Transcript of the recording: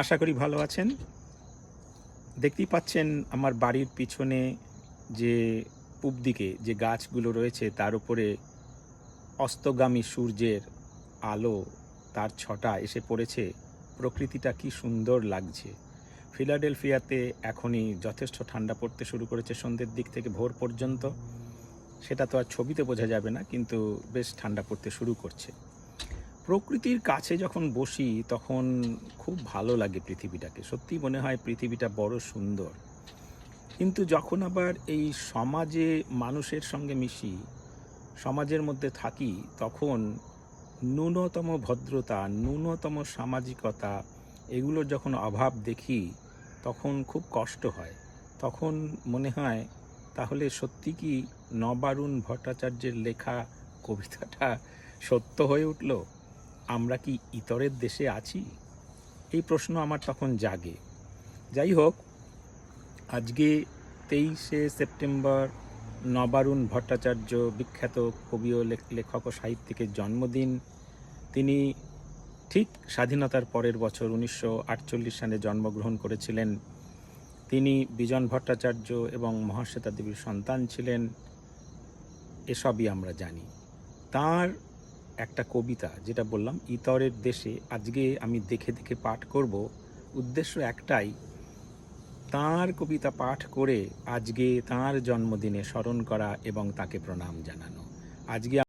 আশা করি ভালো আছেন। দেখতেই পাচ্ছেন আমার বাড়ির পিছনে যে পূব দিকে যে গাছগুলো রয়েছে, তার উপরে অস্তগামী সূর্যের আলো তার ছটা এসে পড়েছে। প্রকৃতিটা কি সুন্দর লাগছে। ফিলাডেলফিয়াতে এখনই যথেষ্ট ঠান্ডা পড়তে শুরু করেছে সন্ধ্যের দিক থেকে ভোর পর্যন্ত। সেটা তো আর ছবিতে বোঝা যাবে না, কিন্তু বেশ ঠান্ডা পড়তে শুরু করছে। প্রকৃতির কাছে যখন বসি, তখন খুব ভালো লাগে পৃথিবীটাকে। সত্যি মনে হয় পৃথিবীটা বড় সুন্দর। কিন্তু যখন আবার এই সমাজে মানুষের সঙ্গে মিশি, সমাজের মধ্যে থাকি, তখন ন্যূনতম ভদ্রতা, ন্যূনতম সামাজিকতা এগুলোর যখন অভাব দেখি, তখন খুব কষ্ট হয়। তখন মনে হয়, তাহলে সত্যি কি নবারুণ ভট্টাচার্যের লেখা কবিতাটা সত্য হয়ে উঠল? আমরা কি ইতরের দেশে আছি? এই প্রশ্ন আমার তখন জাগে। যাই হোক আজকে তেইশে সেপ্টেম্বর নবারুণ ভট্টাচার্য বিখ্যাত কবি ও লেখক ও সাহিত্যিকের জন্মদিন। তিনি ঠিক স্বাধীনতার পরের বছর উনিশশো আটচল্লিশ সালে জন্মগ্রহণ করেছিলেন। তিনি বিজন ভট্টাচার্য এবং মহাশ্বেতা দেবীর সন্তান ছিলেন। এসবই আমরা জানি। তার একটা কবিতা যেটা বললাম, ইতরের দেশে আজকে আমি দেখে দেখে পাঠ করব। উদ্দেশ্য একটাই, তার কবিতা পাঠ করে আজকে তার জন্মদিনে স্মরণ করা এবং তাকে প্রণাম জানানো। আজকে